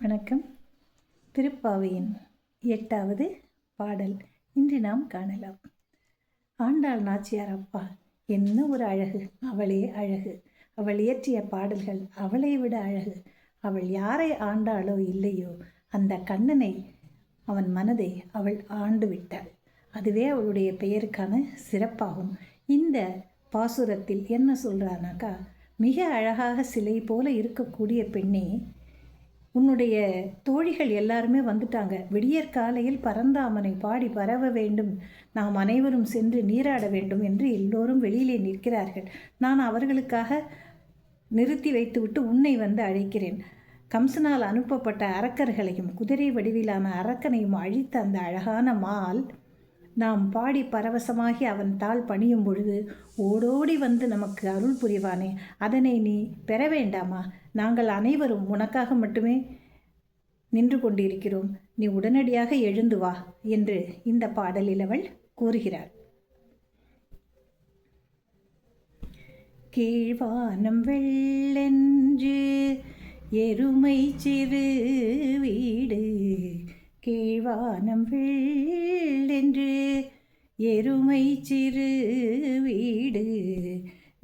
வணக்கம். திருப்பாவையின் எட்டாவது பாடல் இன்று நாம் காணலாம். ஆண்டாள் நாச்சியார் அப்பா என்ன ஒரு அழகு. அவளே அழகு. அவள் இயற்றிய பாடல்கள் அவளை விட அழகு. அவள் யாரை ஆண்டாளோ இல்லையோ அந்த கண்ணனை அவன் மனதை அவள் ஆண்டு விட்டாள். அதுவே அவளுடைய பெயருக்கான சிறப்பாகும். இந்த பாசுரத்தில் என்ன சொல்கிறானாக்கா மிக அழகாக சிலை போல இருக்கக்கூடிய பெண்ணே உன்னுடைய தோழிகள் எல்லாருமே வந்துட்டாங்க. விடியற் காலையில் பரந்தாமனை பாடி பரவ வேண்டும். நாம் அனைவரும் சென்று நீராட வேண்டும் என்று எல்லோரும் வெளியிலே நிற்கிறார்கள். நான் அவர்களுக்காக நிறுத்தி வைத்துவிட்டு உன்னை வந்து அழைக்கிறேன். கம்சனால் அனுப்பப்பட்ட அரக்கர்களையும் குதிரை வடிவிலான அரக்கனையும் அழித்த அந்த அழகான மால் நாம் பாடி பரவசமாகி அவன் தாள் பணியும் பொழுது ஓடோடி வந்து நமக்கு அருள் புரிவானே. அதனை நீ பெற வேண்டாமா? நாங்கள் அனைவரும் உனக்காக மட்டுமே நின்று கொண்டிருக்கிறோம். நீ உடனடியாக எழுந்து வா என்று இந்த பாடலில் அவள் கூறுகிறார் கீழ்வானம் வெள்ளென்று எருமை சிறு வீடு. கீழ்வானம் வெள்ளென்று எருமை சிறு வீடு.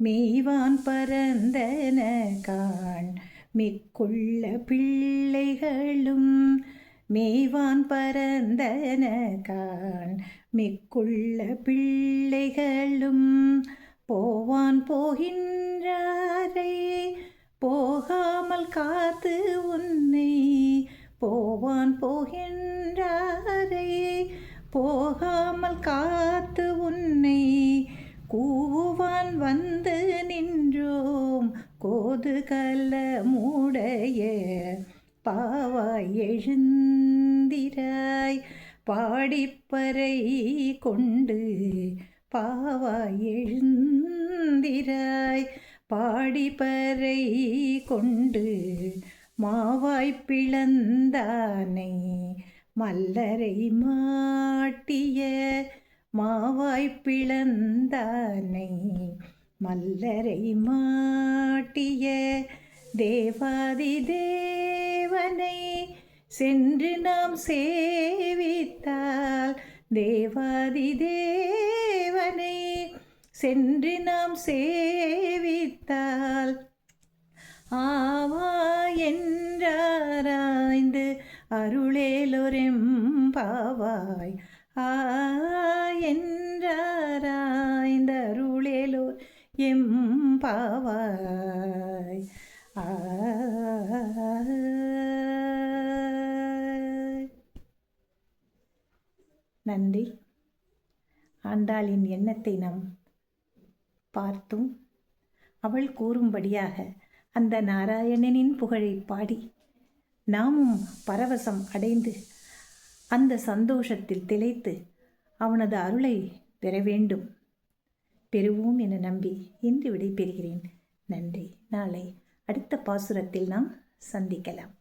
மெய்வான் பரந்தன காண். மிக்குள்ள பிள்ளைகளும் மேய்வான் பரந்தன காண். மிக்குள்ள பிள்ளைகளும் போவான் போகின்றாரை. போகாமல் காத்து உன்னை போவான் போகின்றாரை. போகாமல் காத்து உன்னை பாவாய் எழுந்திராய் பாடிப்பறை கொண்டு பாவாய் எழுந்திராய் பாடிப்பறை கொண்டு மாவாய் பிளந்தானை மல்லரை மாட்டிய மாவாய் பிளந்தானை மல்லரை மாட்டிய தேவாதி தேவனை சென்று நாம் சேவித்தால் தேவாதி தேவனை சென்று நாம் சேவித்தால் ஆவா என்றாராய்ந்து அருளேலொரெம் பாவாய் ஆ என்றாராய்ந்த அருளேலோர் எம்பாவாய் ஆ நன்றி. ஆண்டாளின் எண்ணத்தை நாம் பார்த்தும் அவள் கூறும்படியாக அந்த நாராயணனின் புகழை பாடி நாமும் பரவசம் அடைந்து அந்த சந்தோஷத்தில் திளைத்து அவனது அருளை பெற வேண்டும். பெறுவோம் என நம்பி இன்று விடைபெறுகிறேன். நன்றி. நாளை அடுத்த பாசுரத்தில் நாம் சந்திக்கலாம்.